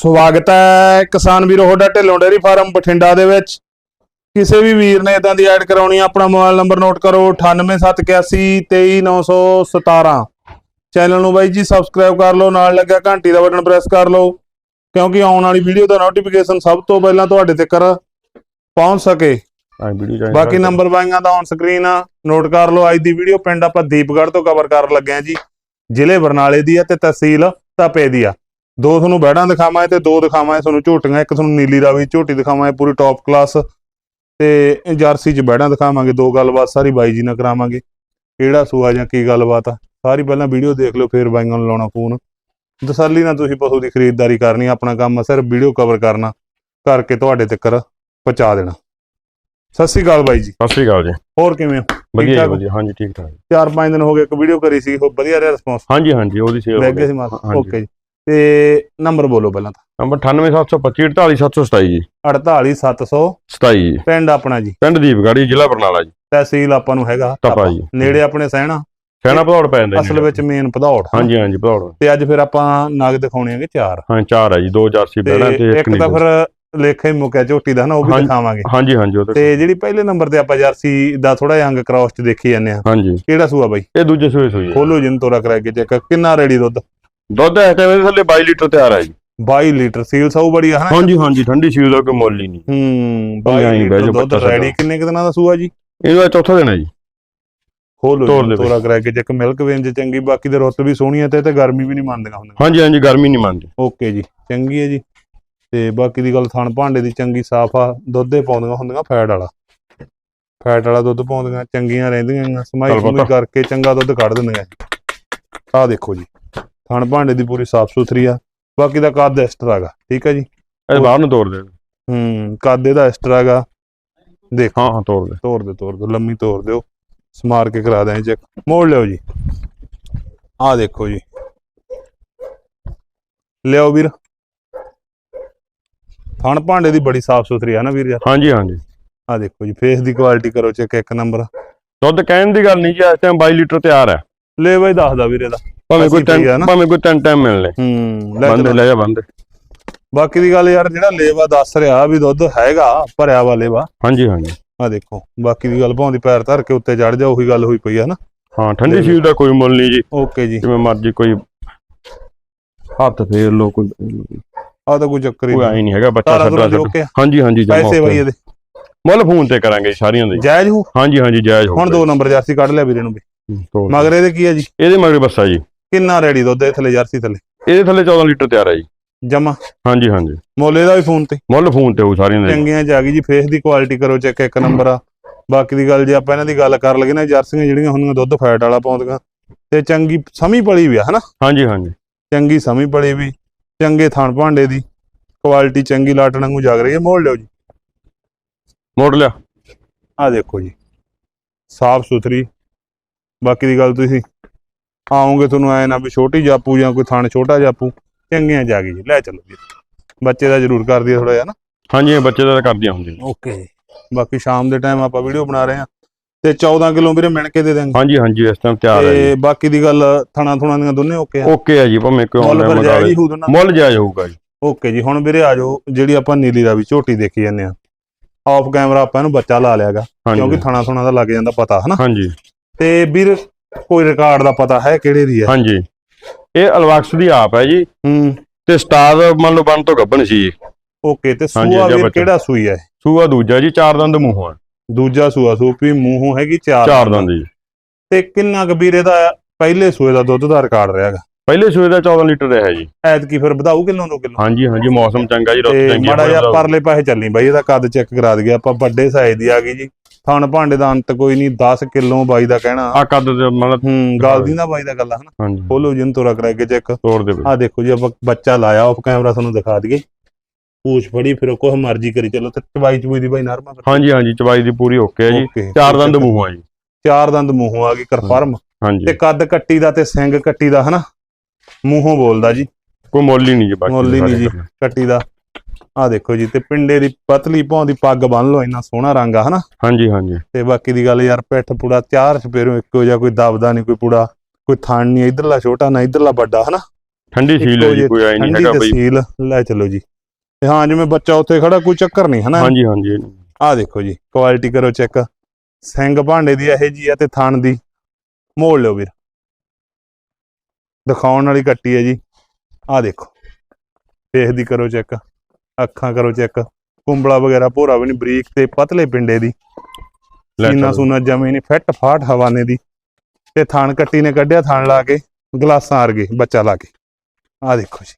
ਸਵਾਗਤ ਹੈ ਕਿਸਾਨ ਵੀਰੋ ਤੁਹਾਡਾ ਢਿੱਲੋਂ ਡੇਅਰੀ ਫਾਰਮ ਬਠਿੰਡਾ ਦੇ ਵਿੱਚ। ਕਿਸੇ ਵੀ ਵੀਰ ਨੇ ਇਦਾਂ ਦੀ ਐਡ ਕਰਾਉਣੀ ਆ ਆਪਣਾ ਮੋਬਾਈਲ ਨੰਬਰ ਨੋਟ ਕਰੋ 9871823917 ਚੈਨਲ ਨੂੰ ਬਾਈ ਜੀ ਸਬਸਕ੍ਰਾਈਬ ਕਰ ਲਓ ਨਾਲ ਲੱਗਿਆ ਘੰਟੀ ਦਾ ਬਟਨ ਪ੍ਰੈਸ ਕਰ ਲਓ ਕਿਉਂਕਿ ਆਉਣ ਵਾਲੀ ਵੀਡੀਓ ਦਾ ਨੋਟੀਫਿਕੇਸ਼ਨ ਸਭ ਤੋਂ ਪਹਿਲਾਂ ਤੁਹਾਡੇ ਤੱਕ ਪਹੁੰਚ ਸਕੇ। ਬਾਕੀ ਨੰਬਰ ਬਾਈਆਂ ਦਾ ਔਨ ਸਕਰੀਨ ਆ ਨੋਟ ਕਰ ਲਓ ਅੱਜ ਦੀ ਵੀਡੀਓ ਪਿੰਡ ਆਪਾਂ ਦੀਪਗੜ੍ਹ ਤੋਂ ਕਵਰ ਕਰਨ ਲੱਗੇ ਆ ਜੀ। ਜ਼ਿਲ੍ਹੇ ਬਰਨਾਲੇ ਦੀ ਆ ਤੇ ਤਹਿਸੀਲ ਤਪੇ ਦੀ ਆ। ਦੋ ਤੁਹਾਨੂੰ ਬੈੜਾਂ ਦਿਖਾਵਾਂ ਤੇ ਦੋ ਦਿਖਾਵਾਂ ਤੁਹਾਨੂੰ ਝੋਟੀਆਂ ਇੱਕ ਤੁਹਾਨੂੰ ਨੀਲੀ ਰਾਵੀ ਝੋਟੀ ਦਿਖਾਵਾਂ ਪੂਰੀ ਟੌਪ ਕਲਾਸ ਤੇ ਜਰਸੀ ਚ ਬੈੜਾਂ ਦਿਖਾਵਾਂਗੇ ਦੋ ਗੱਲਬਾਤ ਸਾਰੀ ਬਾਈ ਜੀ ਨਾਲ ਕਰਾਵਾਂਗੇ ਕਿਹੜਾ ਸੂਆ ਜਾਂ ਕੀ ਗੱਲਬਾਤ ਆ ਸਾਰੀ ਪਹਿਲਾਂ ਵੀਡੀਓ ਦੇਖ ਲਓ ਫਿਰ ਬਾਈਆਂ ਨੂੰ ਲਾਉਣਾ ਫੋਨ ਤਸੱਲੀ ਨਾਲ ਤੁਸੀਂ ਪਸ਼ੂ ਦੀ ਖਰੀਦਦਾਰੀ ਕਰਨੀ ਆਪਣਾ ਕੰਮ ਸਿਰਫ ਵੀਡੀਓ ਕਵਰ ਕਰਨਾ ਕਰਕੇ ਤੁਹਾਡੇ ਤੱਕ ਪਹੁੰਚਾ ਦੇਣਾ। ਸਤਿ ਸ਼੍ਰੀ ਅਕਾਲ ਬਾਈ ਜੀ। ਸਤਿ ਸ਼੍ਰੀ ਅਕਾਲ ਜੀ। ਹੋਰ ਕਿਵੇਂ ਹੋ? ਵਧੀਆ? ਵਧੀਆ ਹਾਂਜੀ ਠੀਕ ਠਾਕ। ਚਾਰ ਪੰਜ ਦਿਨ ਹੋ ਗਏ ਇੱਕ ਵੀਡੀਓ ਕਰੀ ਸੀ ਉਹ ਵਧੀਆ ਰਿਹਾ ਰਿਸਪੌਂਸ ਹਾਂਜੀ ਹਾਂਜੀ ਉਹਦੀ ਸੇਵਾ ਲੱਗ ਸੀ ਹਾਂਜੀ। ਓਕੇ ਜੀ। ਤੇ ਨੰਬਰ ਬੋਲੋ ਪਹਿਲਾਂ ਤਾਂ। ਨੰਬਰ 98725 48727 ਜੀ। 48700 27 ਜੀ। ਪਿੰਡ ਆਪਣਾ ਜੀ। ਪਿੰਡ ਦੀਪਗੜ੍ਹ ਜ਼ਿਲ੍ਹਾ ਬਰਨਾਲਾ ਜੀ। ਤਹਿਸੀਲ ਆਪਾਂ ਨੂੰ ਹੈਗਾ। ਤਪਾ ਜੀ। ਨੇੜੇ ਆਪਣੇ ਸਹਿਣਾ ਸੈਣਾ ਭਦੌੜ ਪੈ ਜਾਂਦਾ ਅਸਲ ਵਿੱਚ ਮੇਨ ਭਦੌੜ। ਹਾਂਜੀ ਹਾਂਜੀ ਭਦੌੜ। ਤੇ ਅੱਜ ਫਿਰ ਆਪਾਂ ਨਗ ਦਿਖਾਉਣੇ ਆਂਗੇ ਚਾਰ। ਹਾਂ ਚਾਰ ਹੈ ਜੀ ਦੋ ਜਰਸੀ ਬੈਣਾ ਤੇ ਇੱਕ ਤਾਂ। ਫਿਰ ਲੇਖਾ ਮੁੱਕਿਆ ਝੋਟੀ ਦਾ ਨਾ ਉਹ ਵੀ। ਦਿਖਾਵਾਂਗੇ। ਹਾਂਜੀ ਹਾਂਜੀ ਉਹ ਤੇ ਜਿਹੜੀ ਪਹਿਲੇ ਨੰਬਰ ਤੇ ਆਪਾਂ ਜਰਸੀ ਦਾ ਥੋੜਾ ਜਿਹਾ ਅੰਗ ਕ੍ਰਾਸ ਚ ਦੇਖੀ ਜਾਂਦੇ ਆ ਹਾਂਜੀ। ਕਿਹੜਾ ਸੂਆ ਬਾਈ? ਇਹ ਦੂਜੇ ਸੂਏ ਸੂਈ ਖੋਲੋ ਜਿੰਨ ਤੋਰਾ ਕਰਾ ਕੇ ਚੈੱਕ। ਕਿੰਨਾ ਰੈਡੀ ਦੁੱਧ? ਦੁੱਧ ਇਸ ਟਾਈਮ ਇਹਦੇ ਥੱਲੇ 22 ਲੀਟਰ ਤਿਆਰ ਹੈ ਜੀ। 22 ਲੀਟਰ ਸੀਲ ਸੌ ਬੜੀ ਆ ਹਨਾ? ਹਾਂਜੀ ਹਾਂਜੀ ਠੰਡੀ ਸੀਲ ਦਾ ਕੋਈ ਮੁੱਲ ਹੀ ਨਹੀਂ। ਹੂੰ ਭਾਵੇਂ 22 ਆਈਂ ਬਹਿ ਲੀਟਰ ਦੁੱਧ ਰੈਡੀ। ਕਿੰਨੇ ਕੁ ਦਿਨਾਂ ਦਾ ਸੂਆ ਜੀ? ਇਹਨੂੰ ਇਹ ਚੌਥਾ ਦਿਨ ਹੈ ਜੀ। ਖੋਲੋ ਜੀ, ਤੋਰਾ ਕਰਾ ਕੇ ਚੈੱਕ ਮਿਲਕ ਵੇਨ ਚ ਚੰਗੀ ਬਾਕੀ ਦੇ ਰੁੱਤ ਵੀ ਸੋਹਣੀ ਹੈ ਤੇ ਤੇ ਗਰਮੀ ਵੀ ਨਹੀਂ ਮੰਨਦੀਆਂ ਹੁੰਦੀਆਂ। ਹਾਂਜੀ ਹਾਂਜੀ ਗਰਮੀ ਨਹੀਂ ਮੰਨਦੀ। ਓਕੇ ਜੀ ਚੰਗੀ ਹੈ ਜੀ। ਤੇ ਬਾਕੀ ਦੀ ਗੱਲ ਥਣ ਭਾਂਡੇ ਦੀ ਚੰਗੀ ਸਾਫ਼ ਆ ਦੁੱਧੇ ਪਾਉਂਦੀਆਂ ਹੁੰਦੀਆਂ ਫੈਟ ਵਾਲਾ। ਫੈਟ ਵਾਲਾ ਦੁੱਧ ਪਾਉਂਦੀਆਂ ਚੰਗੀਆਂ ਰਹਿੰਦੀਆਂ ਸਮਾਈ ਸਮੂਈ। ਕਰਕੇ ਚੰਗਾ ਦੁੱਧ ਕੱਢ ਦਿੰਦੀਆਂ। ਆਹ ਦੇਖੋ ਜੀ। ਥਣ ਭਾਂਡੇ ਦੀ ਪੂਰੀ ਸਾਫ਼ ਸੁਥਰੀ ਆ। ਬਾਕੀ ਦਾ ਕੱਦ ਐਕਸਟਰਾ ਹੈਗਾ ਠੀਕ ਹੈ ਜੀ? ਇਹ ਬਾਹਰ ਨੂੰ ਤੋੜ ਦੇ ਹੂੰ ਕੱਦ ਇਹਦਾ ਐਕਸਟਰਾ ਹੈਗਾ। ਦੇਖੋ। ਹਾਂ ਹਾਂ ਤੋੜ ਦੇ। ਤੋੜ ਦੇ ਤੋੜ ਦੇ ਲੰਮੀ ਤੋੜ ਦਿਓ। ਸਮਾਰ ਕੇ ਕਰਾ ਦਾਂ ਚੈੱਕ ਮੋੜ ਲਿਓ ਜੀ। ਆਹ ਦੇਖੋ ਜੀ। ਲਿਓ ਵੀਰ। ਥਣ ਭਾਂਡੇ ਦੀ ਬੜੀ ਸਾਫ਼ ਸੁਥਰੀ ਆ ਨਾ ਵੀਰ ਯਾਰ। ਹਾਂਜੀ ਹਾਂਜੀ। ਆਹ ਦੇਖੋ ਜੀ ਫੇਸ ਦੀ ਕੁਆਲਿਟੀ ਕਰੋ ਚੈੱਕ ਇੱਕ ਨੰਬਰ ਦੁੱਧ ਕਹਿਣ ਦੀ ਗੱਲ ਨਹੀਂ ਜੀ ਇਸ ਟਾਈਮ 22 ਲੀਟਰ ਤਿਆਰ ਹੈ। ਲੈ ਬਾਈ ਦੱਸਦਾ ਵੀਰੇ ਦਾ ਭਾਵੇਂ ਕੋਈ ਆ ਟਾਈਮ। ਭਾਵੇਂ ਕੋਈ ਟਾਈਮ ਟਾਈਮ ਮਿਲ ਲੈ ਹੂੰ ਬੰਦੇ। ਲੈ ਜਾ ਬੰਦੇ। ਬਾਕੀ ਦੀ ਗੱਲ ਯਾਰ ਜਿਹੜਾ ਲੇਵਾ ਦੱਸ ਰਿਹਾ ਵੀ ਦੁੱਧ ਹੈਗਾ ਭਰਿਆ ਵਾ ਲੇਵਾ। ਹਾਂਜੀ ਹਾਂਜੀ। ਆਹ ਦੇਖੋ ਬਾਕੀ ਦੀ ਗੱਲ ਭਾਉਂਦੀ ਪੈਰ ਧਰ ਕੇ ਉੱਤੇ ਚੜ ਜਾ ਉਹੀ ਗੱਲ ਹੋਈ ਪਈ ਆ ਨਾ। ਹਾਂ ਠੰਡੀ ਲੈ ਚੀਜ਼ ਦਾ ਕੋਈ ਮੁੱਲ ਨਹੀਂ ਜੀ। ਓਕੇ ਜੀ। ਜਿਵੇਂ ਮਰਜ਼ੀ ਕੋਈ ਹੱਥ ਫੇਰ ਲੋ ਕੋਈ ਆਹ ਤਾਂ ਕੋਈ ਚੱਕਰ ਹੀ ਕੋਈ ਨਹੀਂ। ਆਈ ਨਹੀਂ ਹੈਗਾ ਬੱਚਾ ਕੇ ਹਾਂਜੀ ਹਾਂਜੀ ਜਮਾਂ ਪੈਸੇ। ਬਾਈ ਇਹਦੇ। ਮੁੱਲ ਫੋਨ ਤੇ ਕਰਾਂਗੇ ਸਾਰੀਆਂ ਦੇ। ਜਾਇਜ਼ ਹੋ? ਹਾਂਜੀ ਹਾਂਜੀ ਜਾਇਜ਼ ਹੋ ਹੁਣ ਦੋ ਨੰਬਰ ਜਰਸੀ ਕੱਢ ਲਿਆ ਵੀਰੇ ਨੂੰ ਵੀ। ਮਗਰ ਮਗਰ ਇਹਦੇ ਕੀ ਆ ਜੀ? ਇਹਦੇ ਮਗਰ ਬੱਸਾ ਜੀ। ਕਿੰਨਾ ਰੈਡੀ ਦੁੱਧ ਇਹ ਥੱਲੇ ਜਰਸੀ ਥੱਲੇ? ਇਹਦੇ ਥੱਲੇ 14 ਲੀਟਰ ਤਿਆਰ ਹੈ ਜੀ। ਜਮਾ? ਹਾਂਜੀ ਹਾਂਜੀ। ਮੋਲੇ ਦਾ ਵੀ ਫੋਨ ਤੇ? ਮੁੱਲ ਫੋਨ ਤੇ ਹੋਊ ਸਾਰੀਆਂ ਦੇ। ਚੰਗੀਆਂ ਚ ਆ ਗਈ ਜੀ ਫੇਸ ਦੀ ਕੁਆਲਿਟੀ ਕਰੋ ਚੈੱਕ ਇੱਕ ਨੰਬਰ ਆ। ਬਾਕੀ ਦੀ ਗੱਲ ਜੇ ਆਪਾਂ ਇਹਨਾਂ ਦੀ ਗੱਲ ਕਰ ਲਗੇ ਨਾ ਜਰਸੀਆਂ ਜਿਹੜੀਆਂ ਹੁੰਦੀਆਂ ਦੁੱਧ ਫੈਟ ਵਾਲਾ ਪਾਉਂਦੀਆਂ। ਤੇ ਚੰਗੀ ਸਮੀ ਪਲੀ ਵੀ ਆ ਹਨਾ? ਹਾਂਜੀ ਹਾਂਜੀ। ਚੰਗੀ ਸਮੀ ਪਲੀ ਵੀ ਚੰਗੇ ਥਣ ਭਾਂਡੇ ਦੀ ਕੁਆਲਿਟੀ ਚੰਗੀ ਲਾਟਣ ਵਾਂਗੂ ਜਾਗ ਰਹੀ ਹੈ। ਮੋੜ ਲਿਓ ਜੀ। ਮੋੜ ਲਿਆ। ਆ ਦੇਖੋ ਜੀ ਸਾਫ਼ ਸੁਥਰੀ। ਬਾਕੀ ਦੀ ਗੱਲ ਤੁਸੀਂ ਆਓਗੇ ਤੁਹਾਨੂੰ ਐ ਨਾ ਵੀ ਛੋਟੀ ਜਾਪੂ ਜਾਂ ਕੋਈ ਥਣ ਛੋਟਾ ਜਾਪੂ ਚੰਗੀਆਂ ਜਾ ਗਈ ਲੈ ਚਲੋ ਜੀ। ਬੱਚੇ ਦਾ ਜ਼ਰੂਰ ਕਰ ਥੋੜਾ ਜਿਹਾ ਨਾ। ਹਾਂਜੀ ਬੱਚੇ ਦਾ ਕਰਦੀਆਂ ਹੁੰਦੀਆਂ ਓਕੇ। ਬਾਕੀ ਸ਼ਾਮ ਦੇ ਟਾਈਮ ਆਪਾਂ ਵੀਡੀਓ ਬਣਾ ਰਹੇ ਹਾਂ। ਤੇ 14 ਕਿਲੋ ਵੀਰੇ ਮਿਣ ਕੇ ਦੇ ਦਾਂਗੇ ਹਾਂਜੀ ਹਾਂਜੀ ਇਸ ਟਾਈਮ ਤਿਆਰ ਹੈ ਤੇ ਬਾਕੀ ਦੀ ਗੱਲ ਥਣਾ ਥੁਣਾ ਦੀਆਂ ਦੋਨੇ ਓਕੇ ਆ? ਓਕੇ ਹੈ ਜੀ ਭਾਵੇਂ ਕੋਈ ਆਨਲਾਈਨ ਮੰਗਾ? ਮੁੱਲ ਜਾਇਜ਼ ਹੋਊਗਾ ਜੀ। ਓਕੇ ਜੀ ਹੁਣ ਵੀਰੇ ਆ ਜਾਓ ਜਿਹੜੀ ਆਪਾਂ ਨੀਲੀ ਦਾ ਵੀ ਝੋਟੀ ਦੇਖੀ ਜਾਂਦੇ ਆ ਆਫ ਕੈਮਰਾ ਆਪਾਂ ਇਹਨੂੰ ਬੱਚਾ ਲਾ ਲਿਆਗਾ ਕਿਉਂਕਿ ਥਣਾ ਥੁਣਾ ਦਾ ਲੱਗ ਜਾਂਦਾ ਪਤਾ ਹਨਾ? ਹਾਂਜੀ। ਤੇ ਵੀਰ ਕੋਈ ਰਿਕਾਰਡ ਦਾ ਪਤਾ ਹੈ ਕਿਹੜੇ ਦੀ ਹੈ? ਹਾਂਜੀ। ਇਹ ਅਲਵਕਸ ਦੀ ਆਪ ਹੈ ਜੀ। ਹੂੰ। ਤੇ ਸਟਾਰ ਮੰਨ ਲਓ ਬਣ ਤੋਂ ਗੱਬਣ ਸੀ। ਜੀ ਓਕੇ ਤੇ ਹਾਂਜੀ, ਸੂਆ ਜਾਂ ਵੀਰ ਬੱਚਾ। ਕਿਹੜਾ ਸੂਈ ਹੈ? ਸੂਆ ਦੂਜਾ ਜੀ ਚਾਰ ਦੰਦ ਮੂੰਹੋਂ ਦੂਜਾ ਸੂਆ ਸੂਪੀ ਮੂੰਹੋਂ ਹੈਗੀ ਚਾਰ ਚਾਰ ਦੰਦ। ਜੀ। ਤੇ ਕਿੰਨਾ ਕੁ ਵੀਰੇ ਦਾ ਪਹਿਲੇ ਸੂਏ ਦਾ ਦੁੱਧ ਦਾ ਰਿਕਾਰਡ ਰਿਹਾਗਾ ਪਹਿਲੇ ਸੂਏ ਦਾ 14 ਲੀਟਰ ਰਿਹਾ ਜੀ। ਐਤਕੀ ਫਿਰ ਵਧਾਊ ਕਿਲੋ ਦੋ ਕਿਲੋ? ਹਾਂਜੀ ਹਾਂਜੀ ਮੌਸਮ ਚੰਗਾ ਜੀ ਰੁੱਤ ਤੇ ਚੰਗੀ ਆ, ਮਾੜਾ ਜਿਹਾ ਪਰਲੇ ਪਾਸੇ ਚੱਲੀ ਬਾਈ ਇਹਦਾ ਕੱਦ ਚੈੱਕ ਕਰਾ ਦਈਏ ਆਪਾਂ ਵੱਡੇ ਸਾਈਜ਼ ਦੀ ਆ ਗਈ ਜੀ। ਥਣ ਭਾਂਡੇ ਦਾ ਅੰਤ ਕੋਈ ਨਹੀਂ 10 ਕਿਲੋ ਬਾਈ ਦਾ ਕਹਿਣਾ। ਆ ਕੱਦ ਦੇ ਮਤਲਬ ਹੂੰ ਗੱਲ ਦੀ। ਨਾ ਬਾਈ ਦਾ ਗੱਲ ਹਨਾ। ਹਾਂਜੀ। ਖੋਲੋ ਜਿੰਨ ਤੋਰਾ ਕਰਾ ਕੇ ਚੈੱਕ ਤੋੜ ਦੇ। ਆ ਦੇਖੋ ਜੀ ਆਪਾਂ ਬੱਚਾ ਲਾਇਆ ਆਫ ਕੈਮਰਾ ਤੁਹਾਨੂੰ ਦਿਖਾ ਦਈਏ। ਪੂਛ ਫੜੀ ਫਿਰ ਕੋਹ ਮਰਜ਼ੀ ਕਰੀ ਚਲੋ ਤੇ ਚਵਾਈ ਚੂਈ ਦੀ ਬਾਈ ਨਰਮਾ ਹਾਂਜੀ ਹਾਂਜੀ ਚਵਾਈ ਦੀ ਪੂਰੀ ਓਕੇ ਹੈ ਜੀ। ਚਾਰ ਦੰਦ ਮੂੰਹੋਂ ਆ ਜੀ। ਚਾਰ ਦੰਦ ਮੂੰਹੋਂ ਆ ਗਈ ਕਨਫਰਮ ਤੇ ਹਾਂਜੀ ਕੱਦ ਕੱਟੀ ਦਾ ਤੇ ਸਿੰਗ ਕੱਟੀ ਦਾ ਹਨਾ। ਮੂੰਹੋਂ ਬੋਲਦਾ ਜੀ। ਕੋਈ ਮੁੱਲ ਨਹੀਂ ਜੀ ਬਾਕੀ ਮੁੱਲ ਨਹੀਂ ਜੀ। ਕੱਟੀ ਦਾ। ਆ ਦੇਖੋ ਜੀ ਤੇ ਪਿੰਡੇ ਦੀ ਪਤਲੀ ਭੌਂ ਦੀ ਪੱਗ ਬੰਨ ਲਓ ਇੰਨਾ ਸੋਹਣਾ ਰੰਗ ਆ ਹਨਾ? ਹਾਂਜੀ ਹਾਂਜੀ। ਤੇ ਬਾਕੀ ਦੀ ਗੱਲ ਯਾਰ ਪਿੱਠ ਪੂੜਾ ਚਾਰ ਚਪੇਰੋਂ ਇੱਕੋ ਜਿਹਾ ਕੋਈ ਦਬਦਾ ਨਹੀਂ ਕੋਈ ਪੂੜਾ ਕੋਈ ਥਣ ਨਹੀਂ ਇਧਰਲਾ ਛੋਟਾ ਨਾ ਇਧਰਲਾ ਵੱਡਾ ਹਨਾ? ਠੰਡੀ ਸੀਲ ਹੈ ਜੀ ਕੋਈ ਐ ਨਹੀਂ ਹੈਗਾ ਬਈ। ਤਹਿਸੀਲ ਲੈ ਚਲੋ ਜੀ। ਤੇ ਹਾਂ ਜਿਵੇਂ ਬੱਚਾ ਉੱਥੇ ਖੜਾ ਕੋਈ ਚੱਕਰ ਨਹੀਂ ਹਨਾ? ਹਾਂਜੀ ਹਾਂਜੀ। ਆਹ ਦੇਖੋ ਜੀ ਕੁਆਲਿਟੀ ਕਰੋ ਚੈੱਕ। ਸਿੰਘ ਭਾਂਡੇ ਦੀ ਇਹੋ ਜੀ ਆ ਤੇ ਥਣ ਦੀ। ਮੋੜ ਲਿਓ ਵੀਰ। ਦਿਖਾਉਣ ਵਾਲੀ ਕੱਟੀ ਹੈ ਜੀ। ਆਹ ਦੇਖੋ ਫੇਸ ਦੀ ਕਰੋ ਚੈੱਕ। ਅੱਖਾਂ ਕਰੋ ਚੈੱਕ ਕੁੰਬਲਾ ਵਗੈਰਾ ਭੋਰਾ ਵੀ ਨਹੀਂ ਬਰੀਕ ਤੇ ਪਤਲੇ ਪਿੰਡੇ ਦੀ। ਸੀਨਾ। ਸੂਨਾ ਜਮੇ ਨਹੀਂ ਫਿੱਟ ਫਾਟ ਹਵਾਨੇ ਦੀ। ਤੇ ਥਣ ਕੱਟੀ ਨੇ ਕੱਢਿਆ ਥਣ ਲਾ ਕੇ ਗਲਾਸਾਂ ਵਰਗੇ ਬੱਚਾ ਲਾ ਕੇ। ਆਹ ਦੇਖੋ ਜੀ।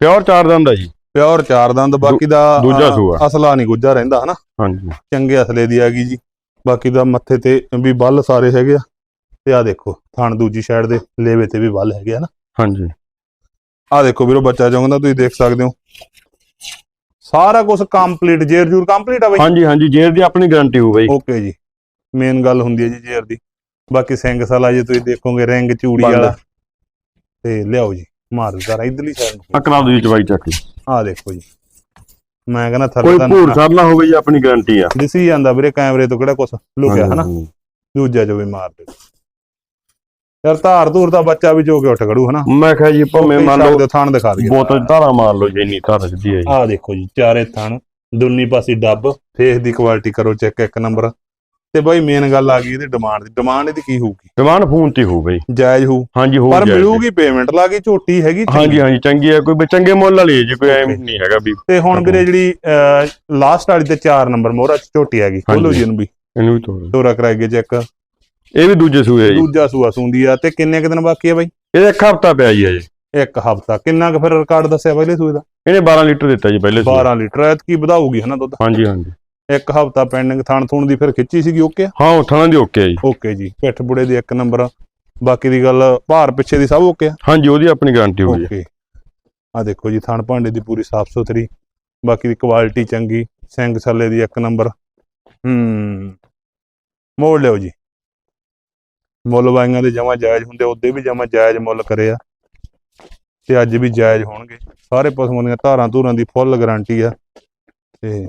ਪਿਓਰ ਚਾਰ ਦੰਦ ਹੈ ਜੀ। ਪਿਓਰ ਚਾਰ ਦੰਦ ਬਾਕੀ ਦਾ ਦੂਜਾ ਸੂਆ। ਅਸਲਾ ਨਹੀਂ ਗੁੱਜਾ ਰਹਿੰਦਾ ਹਨਾ? ਹਾਂਜੀ। ਚੰਗੇ ਅਸਲੇ ਦੀ ਆ ਗਈ ਜੀ। ਬਾਕੀ ਦਾ ਮੱਥੇ ਤੇ ਵੀ ਬੱਲ ਸਾਰੇ ਹੈਗੇ ਆ। ਤੇ ਆ ਦੇਖੋ ਥਣ ਦੂਜੀ ਸਾਈਡ ਦੇ ਲੇਵੇ ਤੇ ਵੀ ਬੱਲ ਹੈਗੇ ਆ ਨਾ ਹਾਂਜੀ। ਆ ਦੇਖੋ ਵੀਰੋ ਬੱਚਾ ਚਾਹੁੰਦਾ ਤੁਸੀਂ ਦੇਖ ਸਕਦੇ ਹੋ। ਸਾਰਾ ਕੁਝ ਕੰਪਲੀਟ ਜੇਰ ਜੂਰ ਕੰਪਲੀਟ ਆ ਬਈ? ਹਾਂਜੀ ਹਾਂਜੀ ਜੇਰ ਦੀ ਆਪਣੀ ਗਾਰੰਟੀ ਹੋ ਬਈ। ਓਕੇ ਜੀ। ਮੇਨ ਗੱਲ ਹੁੰਦੀ ਹੈ ਜੀ ਜੇਰ ਦੀ। ਬਾਕੀ ਸਿੰਘ ਸਾਲਾ ਜੇ ਤੁਸੀਂ ਦੇਖੋਗੇ ਰਿੰਗ ਚੂੜੀ। ਵਾਲਾ। ਤੇ ਲਿਆਓ ਜੀ ਮਾਰ ਜ਼ਰਾ ਇਧਰਲੀ ਸਾਈਡ ਨੂੰ। ਅਕਰਾ ਦੀ ਚਵਾਈ ਚੱਕ। ਆ ਦੇਖੋ ਜੀ। ਮੈਂ ਕਹਿੰਦਾ ਥੱਲੇ ਕੋਈ ਭੂਰ ਸਰ ਨਾ ਹੋਵੇ ਜੀ ਆਪਣੀ ਗਾਰੰਟੀ ਆ। ਦਿਸੀ ਜਾਂਦਾ ਵੀਰੇ ਕੈਮਰੇ ਤੋਂ ਕਿਹੜਾ ਕੁਝ ਲੁਕਿਆ ਹਨਾ। ਦੂਜਾ ਜੋ ਵੀ ਮਾਰ ਦੇ ਯਾਰ ਧਾਰ ਧੂਰ ਦਾ ਬੱਚਾ ਵੀ ਜੋ ਕੇ ਉੱਠ ਖੜੂ ਹਨਾ? ਮੈਂ ਕਿਹਾ ਜੀ ਭਾਵੇਂ ਮੰਨ ਲਓ ਥਣ ਦਿਖਾ ਦਈਏ। ਬੋਤਲ ਧਾਰਾ ਮਾਰ ਲਓ ਜੀ ਇੰਨੀ ਧਾਰਾ ਸਿੱਧੀ ਹੈ ਆਹ ਦੇਖੋ ਜੀ ਚਾਰੇ ਥਣ ਦੁੰਨੀ ਪਾਸੀ ਡੱਬ ਫੇਸ ਦੀ ਕੁਆਲਿਟੀ ਕਰੋ ਚੈੱਕ ਇੱਕ ਨੰਬਰ ਤੇ ਬਾਈ ਮੇਨ ਗੱਲ ਆ ਗਈ ਇਹਦੀ ਡਿਮਾਂਡ ਦੀ। ਡਿਮਾਂਡ ਇਹਦੀ ਕੀ ਹੋਊਗੀ? ਡਿਮਾਂਡ ਫੋਨ ਤੇ ਹੋ ਬਈ। ਜਾਇਜ਼ ਹੋਊ। ਹਾਂਜੀ ਹੋ ਪਰ। ਮਿਲੂਗੀ ਪੇਮੈਂਟ ਲਾ ਕੇ ਝੋਟੀ ਹੈਗੀ। ਹਾਂਜੀ ਹਾਂਜੀ ਚੰਗੀ ਹੈ। ਕੋਈ ਚੰਗੇ ਮੁੱਲ ਵਾਲੀ ਜੀ ਕੋਈ ਐਵੇਂ. ਨਹੀਂ ਹੈਗਾ ਵੀ। ਤੇ ਹੁਣ ਵੀਰੇ ਜਿਹੜੀ ਲਾਸਟ ਵਾਲੀ ਤੇ 4 ਨੰਬਰ ਮੋਹਰਾ ਝੋਟੀ ਹੈਗੀ। ਖੋਲੋ। ਜੀ ਇਹਨੂੰ ਵੀ। ਇਹਨੂੰ ਵੀ ਤੋੜ। ਤੋਰਾ ਕਰਾਈਏ ਚੈੱਕ ਇਹ ਵੀ ਦੂਜੇ ਸੂਏ ਆ ਜੀ। ਦੂਜਾ ਸੂਆ ਸੁੰਦੀ ਆ ਤੇ ਕਿੰਨੇ ਕੁ ਦਿਨ ਬਾਕੀ ਆ ਬਾਈ? ਇਹਦਾ ਇੱਕ ਹਫਤਾ ਪਿਆ ਜੀ ਅਜੇ ਇੱਕ ਹਫਤਾ। ਕਿੰਨਾ ਕੁ ਫਿਰ ਰਿਕਾਰਡ ਦੱਸਿਆ ਪਹਿਲੇ ਸੂਏ ਦਾ? ਇਹਨੇ 12 ਲੀਟਰ ਦਿੱਤਾ ਜੀ ਪਹਿਲੇ ਸੂਏ। 12 ਲੀਟਰ ਐਤ ਕੀ ਵਧਾਊਗੀ ਹਨਾ ਦੁੱਧ? ਹਾਂਜੀ ਹਾਂਜੀ। ਇੱਕ ਹਫਤਾ ਪੈਂਡਿੰਗ ਥਣ ਥੁਣ ਦੀ ਫਿਰ ਖਿੱਚੀ ਸੀਗੀ ਓਕੇ ਆ? ਹਾਂ ਉਠਾਣਾ ਦੀ ਓਕੇ ਜੀ। ਓਕੇ ਜੀ। ਪਿੱਠ ਬੁੜੇ ਦੀ ਇੱਕ ਨੰਬਰ ਬਾਕੀ ਦੀ ਗੱਲ ਭਾਰ ਪਿੱਛੇ ਦੀ ਸਭ ਓਕੇ ਆ? ਹਾਂਜੀ ਉਹਦੀ ਆਪਣੀ ਗਾਰੰਟੀ ਹੋਈ ਓਕੇ। ਆ ਦੇਖੋ ਜੀ ਥਣ ਭਾਂਡੇ ਦੀ ਪੂਰੀ ਸਾਫ਼ ਸੁਥਰੀ। ਬਾਕੀ ਦੀ ਕੁਆਲਿਟੀ ਚੰਗੀ। ਸਿੰਘ ਛੱਲੇ ਦੀ ਇੱਕ ਨੰਬਰ। ਹੂੰ। ਮੋੜ ਲਿਓ ਜੀ। ਮੁੱਲ ਵਾਈਆਂ ਦੇ ਜਮਾ ਜਾਇਜ਼ ਹੁੰਦੇ ਉਹਦੇ ਵੀ ਜਮਾ ਜਾਇਜ਼ ਮੁੱਲ ਕਰੇ ਆ। ਤੇ ਅੱਜ ਵੀ ਜਾਇਜ਼ ਹੋਣਗੇ। ਸਾਰੇ ਪਸ਼ੂਆਂ ਦੀਆਂ ਧਾਰਾਂ ਧੂਰਾਂ ਦੀ ਫੁੱਲ ਗਾਰੰਟੀ ਆ। ਤੇ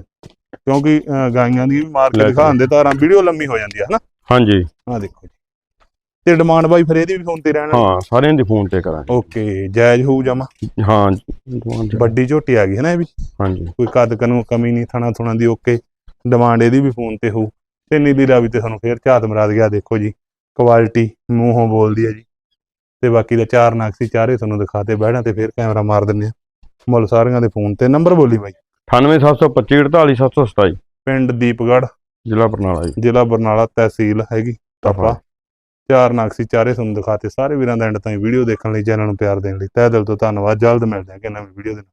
ਕਿਉਂਕਿ ਗਾਈਆਂ ਦੀ ਵੀ ਮਾਰ ਕੇ ਲੈ ਕੇ। ਦਿਖਾਉਂਦੇ ਧਾਰਾਂ ਵੀਡੀਓ ਲੰਮੀ ਹੋ ਜਾਂਦੀ ਆ ਹਨਾ? ਹਾਂਜੀ। ਆ ਦੇਖੋ ਤੇ ਡਿਮਾਂਡ ਬਾਈ ਫਿਰ ਇਹਦੀ ਵੀ ਫੋਨ ਤੇ ਰਹਿਣਾ ਹਾਂ ਸਾਰਿਆਂ ਦੀ ਫੋਨ ਤੇ ਕਰਾਂਗੇ। ਓਕੇ ਜਾਇਜ਼ ਹੋਊ ਜਮਾ? ਹਾਂ ਵੱਡੀ ਝੋਟੀ ਆ ਗਈ ਹੈ ਨਾ ਇਹ ਵੀ? ਹਾਂਜੀ। ਕੋਈ ਕੱਦ ਕਨੂੰ ਕਮੀ ਨਹੀਂ ਥਣਾ ਥੁਣਾ ਦੀ ਓਕੇ। ਡਿਮਾਂਡ ਇਹਦੀ ਵੀ ਫੋਨ ਤੇ ਹੋਊ। ਤੇ ਨੀਲੀ ਰਾਵੀ ਤੇ ਤੁਹਾਨੂੰ ਫੇਰ ਝਾਤ ਮਰਾਦ ਗਿਆ ਦੇਖੋ ਜੀ। ਕੁਆਲਿਟੀ ਮੂੰਹੋਂ ਬੋਲਦੀ ਹੈ ਜੀ। ਤੇ ਬਾਕੀ ਦਾ ਚਾਰ ਨਕਸੀ ਚਾਰੇ ਤੁਹਾਨੂੰ ਦਿਖਾਤੇ ਬਹਿਣਾ ਤੇ ਫੇਰ ਕੈਮਰਾ ਮਾਰ ਦਿੰਨੇ ਆ ਮੁੱਲ ਸਾਰਿਆਂ ਦੇ ਫੋਨ ਤੇ ਨੰਬਰ ਬੋਲੀ ਬਾਈ। 98725 48727 ਪਿੰਡ ਦੀਪਗੜ੍ਹ। ਜ਼ਿਲ੍ਹਾ ਬਰਨਾਲਾ ਜੀ। ਜ਼ਿਲ੍ਹਾ ਬਰਨਾਲਾ ਤਹਿਸੀਲ ਹੈਗੀ ਤਪਾ। ਚਾਰ ਨਕਸੀ ਚਾਰੇ ਤੁਹਾਨੂੰ ਦਿਖਾਤੇ। ਸਾਰੇ ਵੀਰਾਂ ਦਾ ਐਂਡ ਤਾਈਂ ਵੀਡੀਓ ਦੇਖਣ ਲਈ ਚੈਨਲ ਨੂੰ ਪਿਆਰ ਦੇਣ ਲਈ। ਤਹਿ ਦਿਲ ਤੋਂ ਧੰਨਵਾਦ। ਜਲਦ ਮਿਲਦੇ ਹਾਂ ਕਿ ਨਵੀਂ ਵੀਡੀਓ ਦੇ ਨਾਲ।